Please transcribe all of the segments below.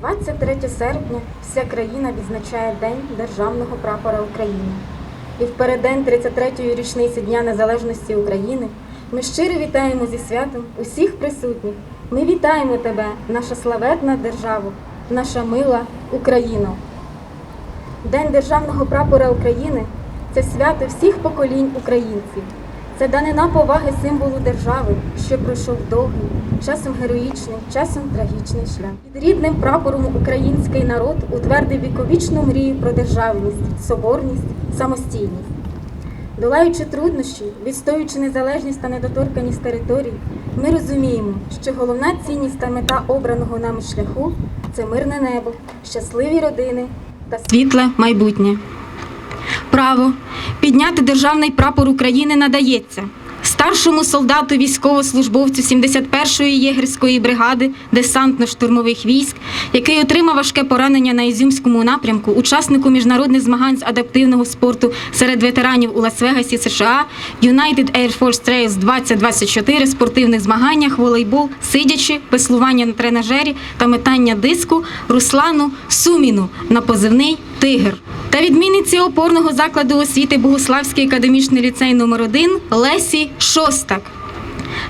23 серпня вся країна відзначає День Державного прапора України. І в переддень 33-ї річниці Дня Незалежності України ми щиро вітаємо зі святом усіх присутніх. Ми вітаємо тебе, наша славетна держава, наша мила Україна. День Державного прапора України це свято всіх поколінь українців. Це данина поваги символу держави, що пройшов довгий, часом героїчний, часом трагічний шлях. Під рідним прапором український народ утвердив віковічну мрію про державність, соборність, самостійність. Долаючи труднощі, відстоюючи незалежність та недоторканість територій, ми розуміємо, що головна цінність та мета обраного нами шляху це мирне небо, щасливі родини та світле майбутнє. Право підняти державний прапор України надається старшому солдату військовослужбовцю 71-ї єгерської бригади десантно-штурмових військ, який отримав важке поранення на Ізюмському напрямку, учаснику міжнародних змагань з адаптивного спорту серед ветеранів у Лас-Вегасі, США, United Air Force Trails 2024 спортивних змаганнях, волейбол, сидячи, веслування на тренажері та метання диску Руслану Суміну на позивний Тигр та відмінниці опорного закладу освіти Богуславський академічний ліцей номер 1 Лесі Шостак.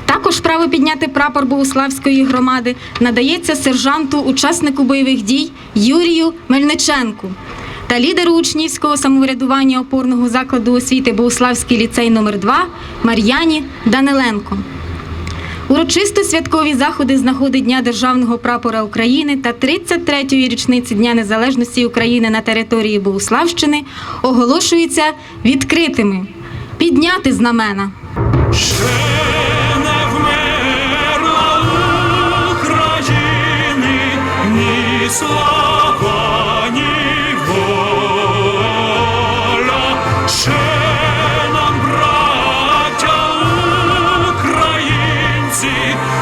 Також право підняти прапор Богуславської громади надається сержанту, учаснику бойових дій Юрію Мельниченку та лідеру учнівського самоврядування опорного закладу освіти Богуславський ліцей номер 2 Мар'яні Даниленко. Урочисто святкові заходи з нагоди Дня Державного прапора України та 33-ї річниці Дня Незалежності України на території Богуславщини оголошуються відкритими. Підняти знамена. Слава,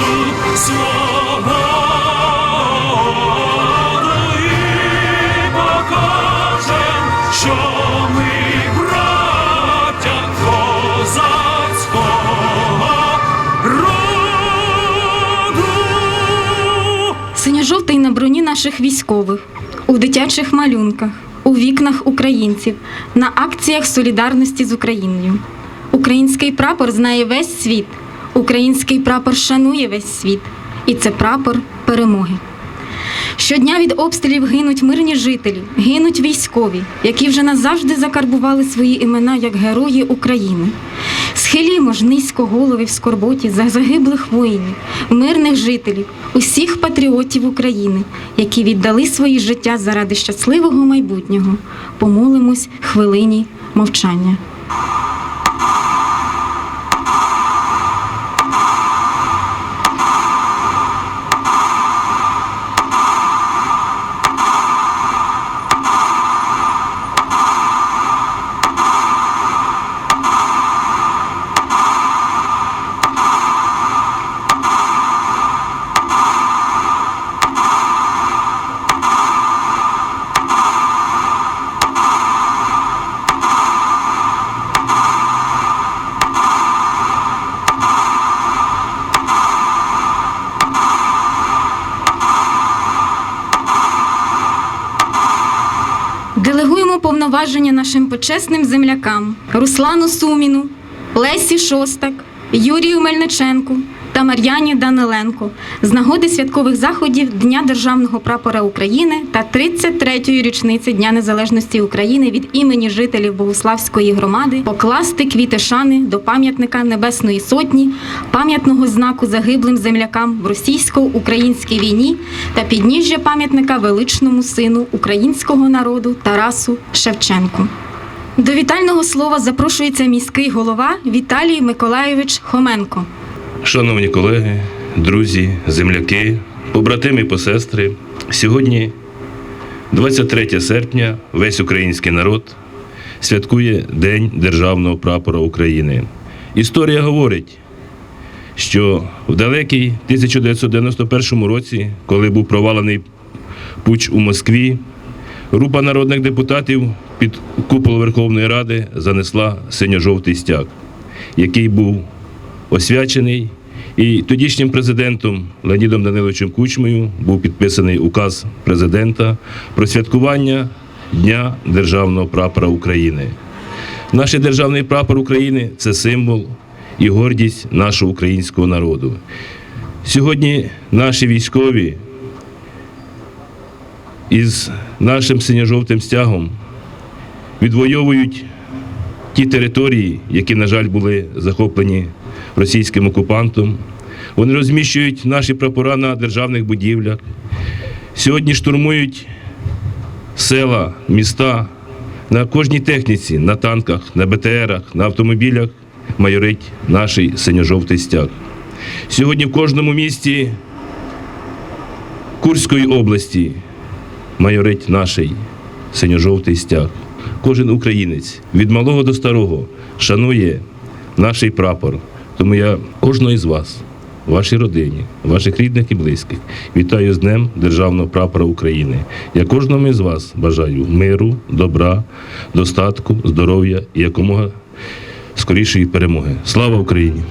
нашу свободу і що ми браття козацького роду. Синьо-жовтий на броні наших військових, у дитячих малюнках, у вікнах українців, на акціях солідарності з Україною. Український прапор знає весь світ, український прапор шанує весь світ, і це прапор перемоги. Щодня від обстрілів гинуть мирні жителі, гинуть військові, які вже назавжди закарбували свої імена як герої України. Схилімо ж низько голови в скорботі за загиблих воїнів, мирних жителів, усіх патріотів України, які віддали свої життя заради щасливого майбутнього. Помолимось хвилині мовчання. Делегуємо повноваження нашим почесним землякам Руслану Суміну, Лесі Шостак, Юрію Мельниченку, та Мар'яні Даниленко з нагоди святкових заходів Дня Державного прапора України та 33-ї річниці Дня Незалежності України від імені жителів Богуславської громади покласти квіти шани до пам'ятника Небесної Сотні, пам'ятного знаку загиблим землякам в російсько-українській війні та підніжжя пам'ятника величному сину українського народу Тарасу Шевченку. До вітального слова запрошується міський голова Віталій Миколайович Хоменко. Шановні колеги, друзі, земляки, побратими і посестри, сьогодні, 23 серпня, весь український народ святкує День Державного прапора України. Історія говорить, що в далекий 1991 році, коли був провалений путч у Москві, група народних депутатів під купол Верховної Ради занесла синьо-жовтий стяг, який був освячений. І тодішнім президентом Леонідом Даниловичем Кучмою був підписаний указ президента про святкування Дня Державного прапора України. Наш державний прапор України це символ і гордість нашого українського народу. Сьогодні наші військові із нашим синьо-жовтим стягом відвоюють ті території, які, на жаль, були захоплені російським окупантом. Вони розміщують наші прапора на державних будівлях. Сьогодні штурмують села, міста на кожній техніці, на танках, на БТРах, на автомобілях майорить наш синьо-жовтий стяг. Сьогодні в кожному місті Курської області майорить наш синьо-жовтий стяг. Кожен українець від малого до старого шанує наш прапор. Тому я кожного із вас, вашій родині, ваших рідних і близьких, вітаю з Днем Державного прапора України. Я кожному із вас бажаю миру, добра, достатку, здоров'я і якомога скорішої перемоги. Слава Україні!